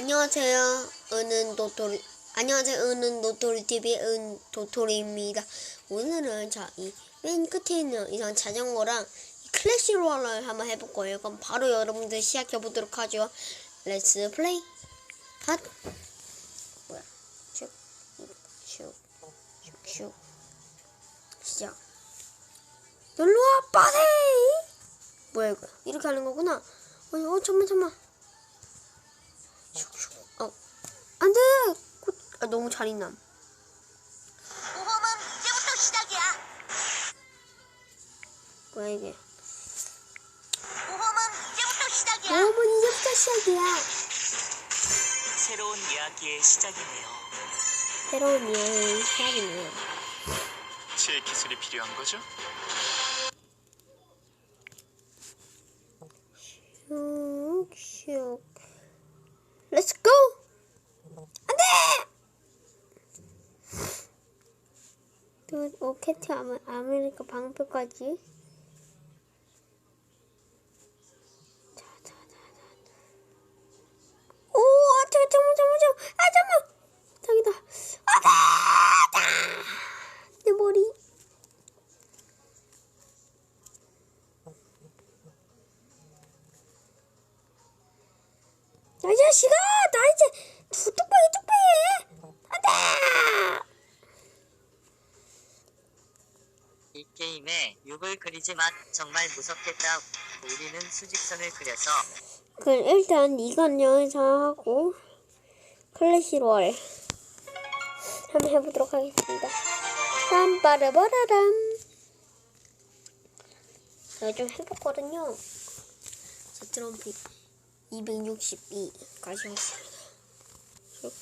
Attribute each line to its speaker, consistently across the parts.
Speaker 1: 안녕하세요. 은은 도토리. 안녕하세요. 은은 도토리 TV의 은 도토리입니다. 오늘은 자, 이맨 끝에 있는 이런 자전거랑 이 클래시 롤러를 한번 해볼 거예요. 그럼 바로 여러분들 시작해 보도록 하죠. 렛츠 플레이. 핫. 뭐야? 슉, 슉, 슉, 슉. 시작. 놀러와, 빠세! 뭐야, 이거? 이렇게 하는 거구나. 어, 어 잠만, 잠만. 안 돼! 곧- 아, 너무 잔인함.
Speaker 2: 모험은 이제부터 시작이야.
Speaker 1: 뭐야, 이게.
Speaker 2: 모험은 이제부터 시작이야.
Speaker 1: 여러분, 이제부터 시작이야.
Speaker 3: 새로운 이야기의 시작이네요.
Speaker 1: 새로운 이야기의 시작이네요.
Speaker 3: 제 기술이 필요한 거죠?
Speaker 1: 슉, 슉. 렛츠 고! 안 돼! 또, 어, 캡틴 아메, 아메리카 방패까지. 오, 아, 잠깐, 잠깐, 잠깐, 잠깐. 아, 잠깐! 저기다. 아, 다! 다! 내 머리. 야, 이 자식아! 나 이제 두 뚝배기 뚝배기! 안 돼!
Speaker 4: 이 게임에 6을 그리지 마. 정말 무섭겠다. 우리는 수직선을 그려서
Speaker 1: 그럼 일단 이건 여기서 하고 클래시롤 한번 해보도록 하겠습니다. 빰빠르바라람 제가 좀 해봤거든요. 자, 트럼프 262까지 했습니다. 슉.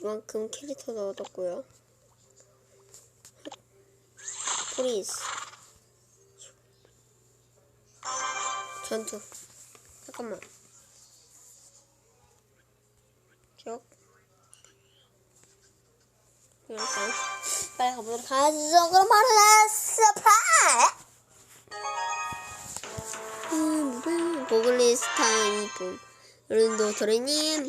Speaker 1: 이만큼 캐릭터도 얻었고요. 프리즈 전투. 잠깐만. 쭉. 일단 빨리 가보도록 하죠. 그럼 바로. 음, 보글리스탄 이쁨. 른도 도레님.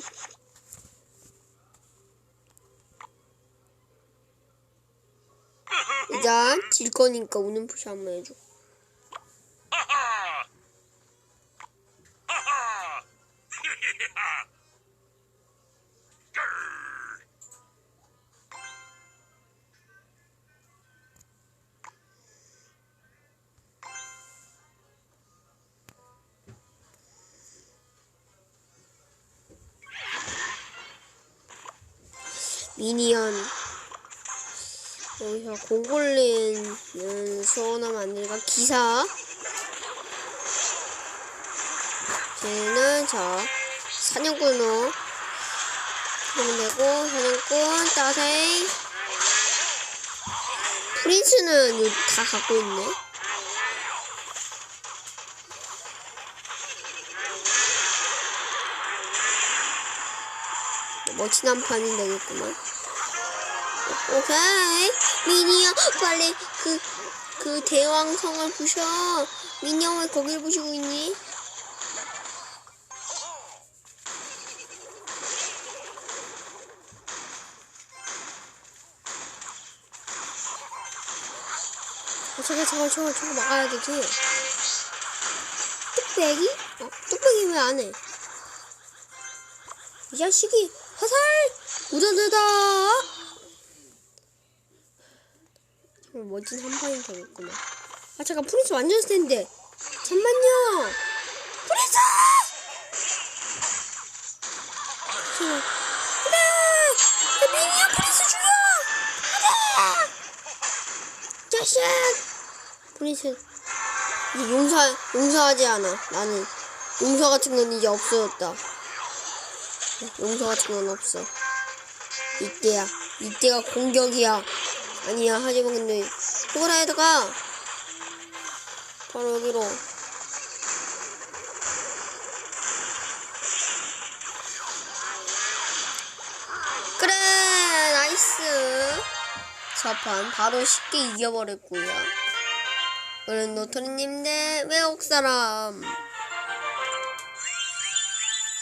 Speaker 1: 일단 질 거니까 우는 푸시 한번 해줘. 미니언 여기서 고골린은 소원하면 안 되니까 기사 쟤는 저 사냥꾼으로 하면 되고 사냥꾼 따생 프린스는 요- 다 갖고 있네. 멋진 한 판이 되겠구만. 오케이 미니언 빨리 그 그 대왕성을 부셔 미니언 왜 거길 부시고 있니? 어, 잠깐 잠깐 저거 저거 막아야 되지 뚝배기? 어 뚝배기 왜 안 해? 이 자식이 화살 우다다다 멋진 한 판이 되겠구나. 아 잠깐 프린스 완전 센데. 잠만요. 프린스! 잠깐. 안돼! 나 미니언 프린스 죽여! 안돼! 자식! 프린스 이제 용서 용서하지 않아. 나는 용서 같은 건 이제 없어졌다. 용서 같은 건 없어. 이때야. 이때가 공격이야. 아니야. 하지만 근데 호그라이더가 바로 여기로. 그래 나이스. 저판 바로 쉽게 이겨버렸고요. 오늘 노토리님 대 외국 사람.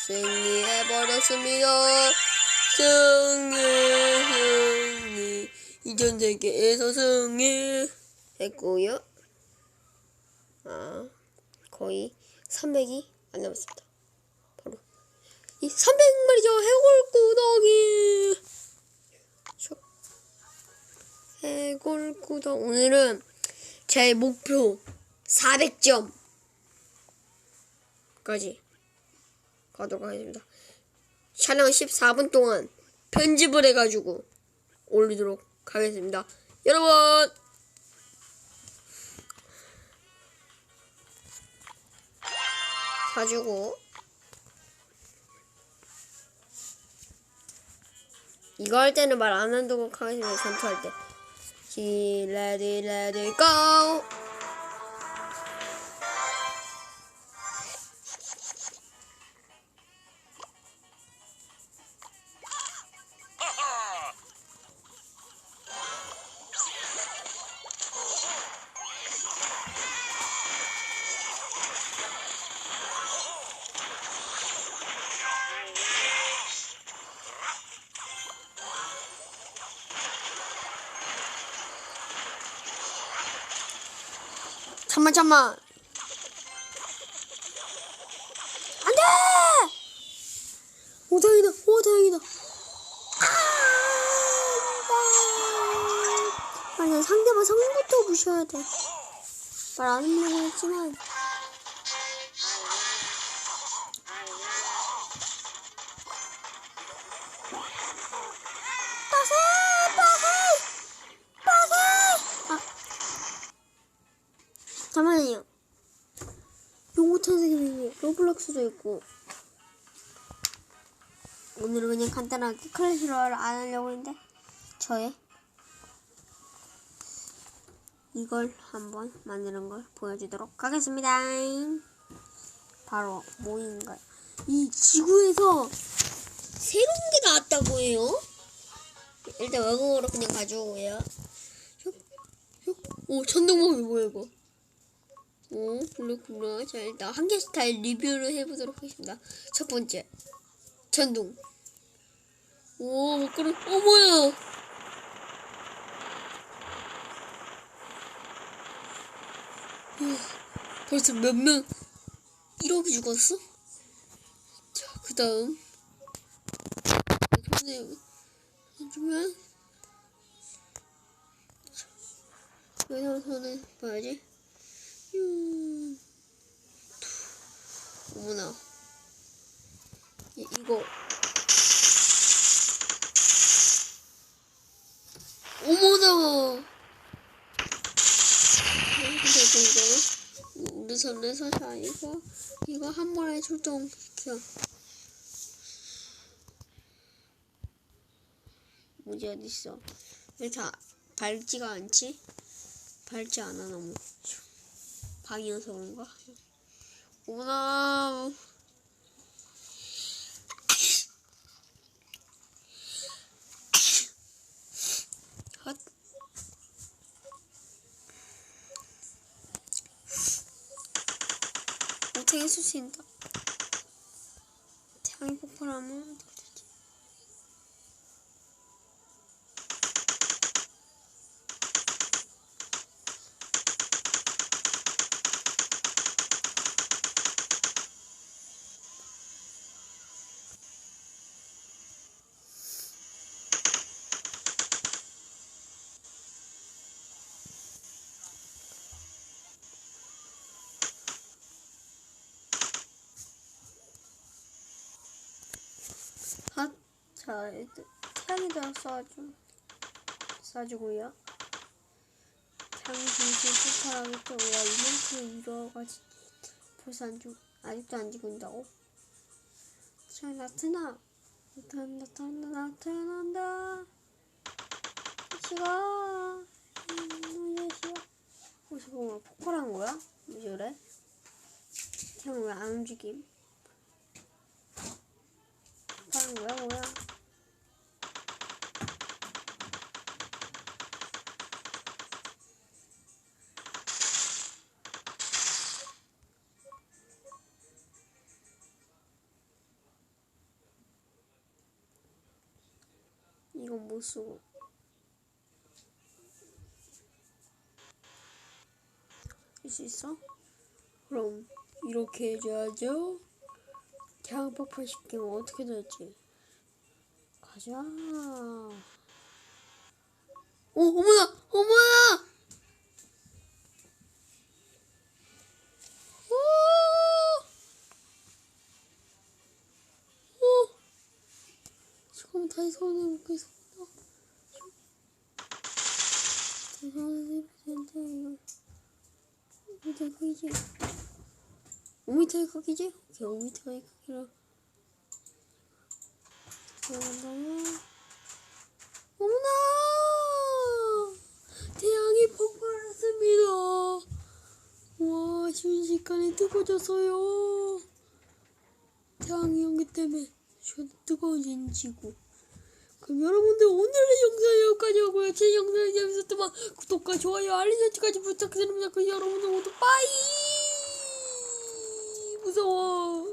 Speaker 1: 승리해버렸습니다. 승리, 승리. 이전 세계에서 승리했고요. 아, 거의 300이 안 남았습니다. 바로 이 300마리죠. 해골구덩이. 슉. 해골구덩. 오늘은 제 목표 400점까지 가도록 하겠습니다. 촬영 14분 동안 편집을 해가지고 올리도록 하겠습니다. 여러분! 사주고 이거 할 때는 말안 하도록 하겠습니다. 전투할 때. 시 레디 레디 고! 잠만 잠만. 안돼! 오 다행이다. 오 다행이다. 아, 아니 상대방 성부터 부셔야 돼 말 안 하려고 했지만 잠깐만요. 요거 탄색이 로블록스도 있고 오늘은 그냥 간단하게 클래시 로얄 안 하려고 했는데 저의 이걸 한번 만드는 걸 보여주도록 하겠습니다. 바로 뭐인가요? 이 지구에서 새로운 게 나왔다고 해요. 일단 외국어로 그냥 가져오고요. 오 천둥번개 뭐야 이거? 오, 그렇구나. 자, 일단 한 개 스타일 리뷰를 해보도록 하겠습니다. 첫 번째, 전동. 오, 못 끌어. 어, 뭐야? 우와, 벌써 몇 명, 1억이 죽었어? 자, 그 다음. 그러네. 하지만, 여기서는 봐야지. 음. 어머나. 이, 이거. 어머나. 근데 이거 우리 선에서 자 이거 이거 한 번에 출동시켜. 뭐지 어디 있어? 왜다 밝지가 않지? 밝지 않아 너무. 방이어서 그런가? 오나. 헛. 어떻게 수신다 태양이 폭발하면 자, 일단 태양이다 쏴줘. 쏴주고요. 태양이 중심 폭발하겠죠. 와, 이만큼 이러가지. 벌써 안 죽, 아직도 안 죽는다고? 자, 나타나. 나타나, 나타나, 나타난다. 시가. 음, 시가. 어, 잠깐만, 폭발한 거야? 왜 저래? 태양 왜안 움직임? 하는 거야 뭐야? 이건 못 쓰고. 할 수 있어? 그럼 이렇게 해줘야죠. 태양 폭발시키면 어떻게 될지. 가자. 오, 어머나! 어머나! 지금 다시 먹겠는데, 이거. 5m 크기지? 5m의 크기지? 오케이, 5m의 크기로. 들어간다면. 어머나! 태양이 폭발했습니다. 와, 순식간에 뜨거워졌어요. 태양의 연기 때문에 저 뜨거워진 지구. 그럼 여러분들 오늘의 영상 여기까지 하고요. 제 영상이 재밌었다면 구독과 좋아요, 알림 설정까지 부탁드립니다. 그럼 여러분들 모두 빠이! 무서워.